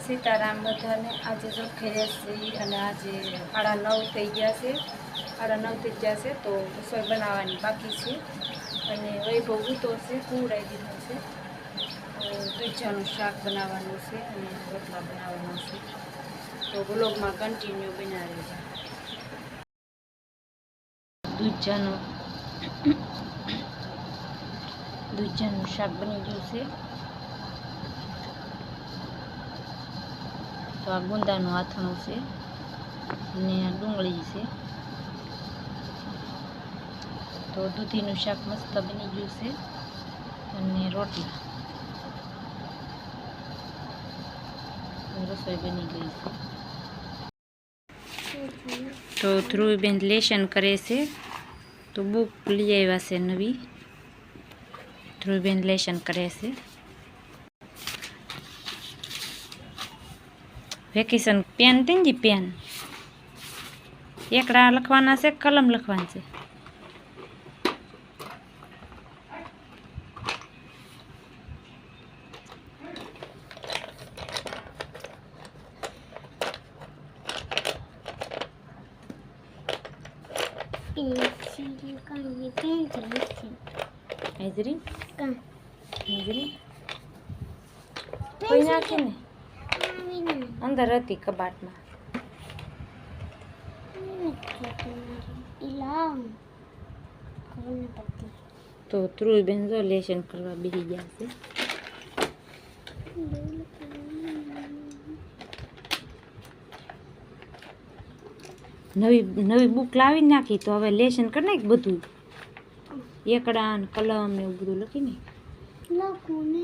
સીતારામ બધાને આજે જો ખેડ્યા છે અને આજે સાડા નવ થઈ ગયા છે સાડા નવ થઈ ગયા છે તો રસોઈ બનાવવાની બાકી છે અને વૈભવ ઉતો છે કુવડાઈ દીધો છે તો દૂધાનું શાક બનાવવાનું છે અને રોટલા બનાવવાના છે તો બ્લોગમાં કન્ટિન્યુ બનાવી છે દૂધાનું દૂધાનું શાક બની ગયું છે તો આ ગુંદાનું આથણું છે. અને આ ડુંગળી છે. તો દૂધીનું શાક મસ્ત બની ગયું છે. અને રોટલા. રસોઈ બની ગઈ છે. તો ધ્રુવીબેન લેશન કરે છે. તો બુક લઈ આવ્યા છે નવી. ધ્રુવીબેન લેશન કરે છે. વેકેશન પેન તીનજી પેન એકડા લખવાના છે કે કલમ લખવાનું છે પેન્સિલ કાંઈ પેન્સિલ છે હાજરી કાં હાજરી કોઈ નાખે ને આવી ને અંદર હતી કબાટમાં. તો ધ્રુવીબેન જો લેશન કરવા બેસી ગયા છે. નવી નવી બુક લાવી નાખી તો હવે લેશન કરી નાખ બધું. એકડા ને કલમ ને એવું બધું લખી ને લખુને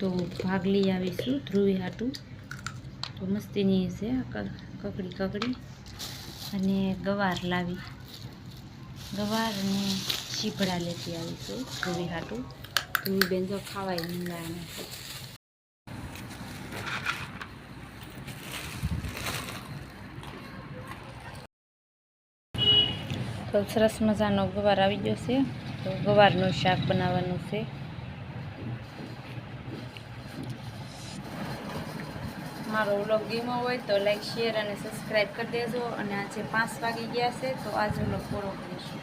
તો ભાગ લઈ આવીશું. ધ્રુવી હાટું. તો મસ્તીની છે કકડી કકડી. અને ગવાર લાવી. ગવાર અને શીપડા લેતી આવીશું ધ્રુવી હાટું. ધ્રુવી બેન જો ખાવાય છે તો સરસ મજાનો ગવાર આવી ગયો છે. તો ગવારનું શાક બનાવવાનું છે. મારો વ્લોગ ગમ્યો હોય તો લાઈક શેર અને સબસ્ક્રાઈબ કરી દેજો. અને આજે પાંચ વાગી ગયા છે, તો આજે વ્લોગ પૂરો કરીશું.